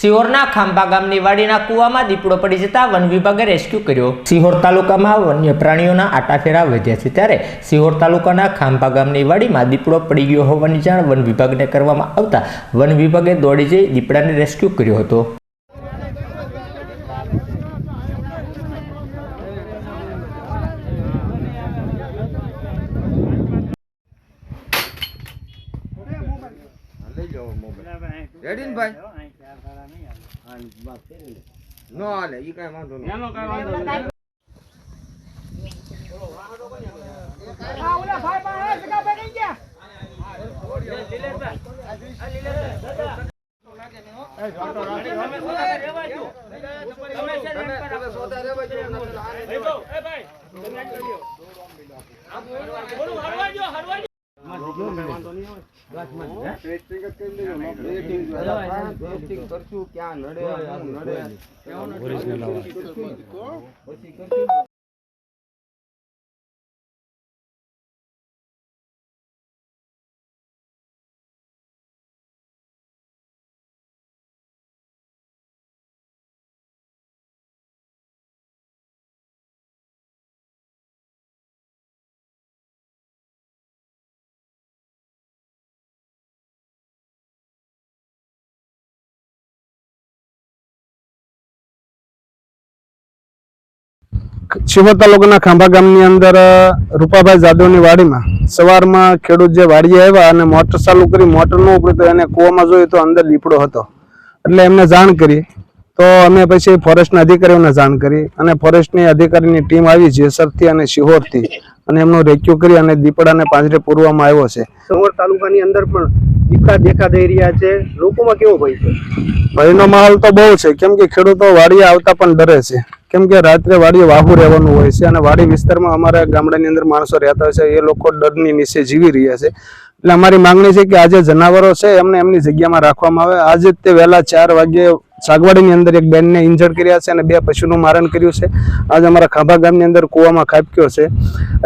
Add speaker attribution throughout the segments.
Speaker 1: સિહોરના ખાંભા ગામની વાડીના કૂવામાં દીપડો પડી જતા વન વિભાગે રેસ્ક્યુ કર્યો. સિહોર તાલુકામાં વન્ય પ્રાણીઓના આટાફેરા વધ્યા છે ત્યારે સિહોર તાલુકાના ખાંભા ગામની વાડીમાં દીપડો પડી ગયો હોવાની જાણ વન વિભાગને કરવામાં આવતા વન વિભાગે દોડી જઈ દીપડાને રેસ્ક્યુ કર્યો હતો.
Speaker 2: રેડી ને ભાઈ? નો હાલે ઈ કઈ વાંધો નહીં. એનો કઈ વાંધો નહીં. કરશું ક્યાં નડે નડે
Speaker 3: શિહોર તાલુકાના ખાંભા ગામની અંદર રૂપાભાઈ જાદવની વાડીમાં સવારમાં ખેડૂત જે વાડીએ આવ્યા અને મોટર ચાલુ કરી, મોટર ન ઉપડી તો એને કૂવામાં જોયું તો અંદર દીપડો હતો. એટલે એમને જાણ કરી. તો અમે પછી ફોરેસ્ટના અધિકારીઓને જાણ કરી અને ફોરેસ્ટની અધિકારીની ટીમ આવી જેસરથી અને શિહોરથી અને એમનો રેક્યુ કરી અને દીપડાને પાંજરે પૂરવામાં આવ્યો છે.
Speaker 4: સરોવર તાલુકાની અંદર પણ દીપડા દેખા દઈ રહ્યા છે. લોકોમાં કેવો ભય છે?
Speaker 3: ભયનો માહોલ તો બહુ છે. કેમ કે ખેડૂતો વાડીએ આવતા પણ ડરે છે. કેમ કે રાત્રે વાડીએ વાહુ રહેવાનું હોય છે અને વાડી વિસ્તારમાં અમારા ગામડાની અંદર માણસો રહેતા હોય છે. એ લોકો ડરની નીચે જીવી રહ્યા છે. એટલે અમારી માંગણી છે કે આજે જનાવરો છે એમને એમની જગ્યામાં રાખવામાં આવે. આજે તે વહેલા ચાર વાગ્યે સાગવાડીની અંદર એક બેનને ઇન્જર્ડ કર્યા છે અને બે પશુનું મારણ કર્યું છે. આજ અમારા ખાંભા ગામની અંદર કૂવામાં ખાબક્યો છે.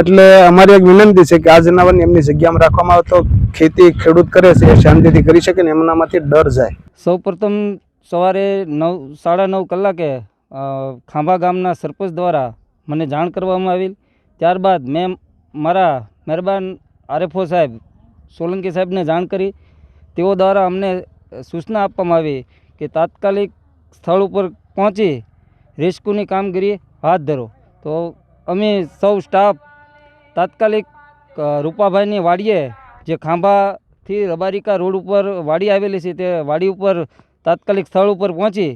Speaker 3: એટલે અમારી એક વિનંતી છે કે આ જનાવરને એમની જગ્યામાં રાખવામાં આવે તો ખેતી ખેડૂત કરે છે, એ શાંતિથી કરી શકે ને એમનામાંથી ડર જાય.
Speaker 5: સૌપ્રથમ સવારે નવ, સાડા નવ કલાકે ખાંભા ગામના સરપંચ દ્વારા મને જાણ કરવામાં આવી ત્યારબાદ મેં મારા મહેરબાન આરએફઓ સાહેબ સોલંકી સાહેબને જાણ કરી. તેઓ દ્વારા અમને સૂચના આપવામાં આવી કે તાત્કાલિક સ્થળ ઉપર પહોંચી રેસ્ક્યુની કામગીરી હાથ ધરો. તો અમે સૌ સ્ટાફ તાત્કાલિક રૂપાભાઈની વાડીએ જે ખાંભાથી રબારિકા રોડ ઉપર વાડી આવેલી છે તે વાડી ઉપર તાત્કાલિક સ્થળ ઉપર પહોંચી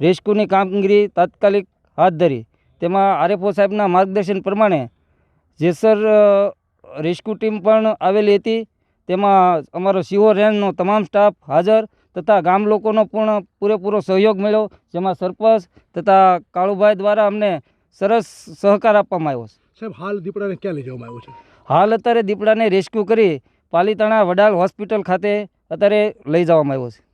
Speaker 5: રેસ્ક્યુની કામગીરી તાત્કાલિક હાથ ધરી. તેમાં આરએફઓ સાહેબના માર્ગદર્શન પ્રમાણે જેસર રેસ્ક્યુ ટીમ પણ આવેલી હતી. તેમાં અમારો સીઓ રેન્જનો તમામ સ્ટાફ હાજર. તથા ગામ લોકોનો પણ પૂરેપૂરો સહયોગ મળ્યો જેમાં સરપંચ તથા કાળુભાઈ દ્વારા અમને સરસ સહકાર આપવામાં આવ્યો છે.
Speaker 4: સાહેબ હાલ દીપડાને ક્યાં લઈ જવામાં આવ્યો છે?
Speaker 5: હાલ અત્યારે દીપડાને રેસ્ક્યુ કરી પાલીતાણા વડાલ હોસ્પિટલ ખાતે અત્યારે લઈ જવામાં આવ્યો છે.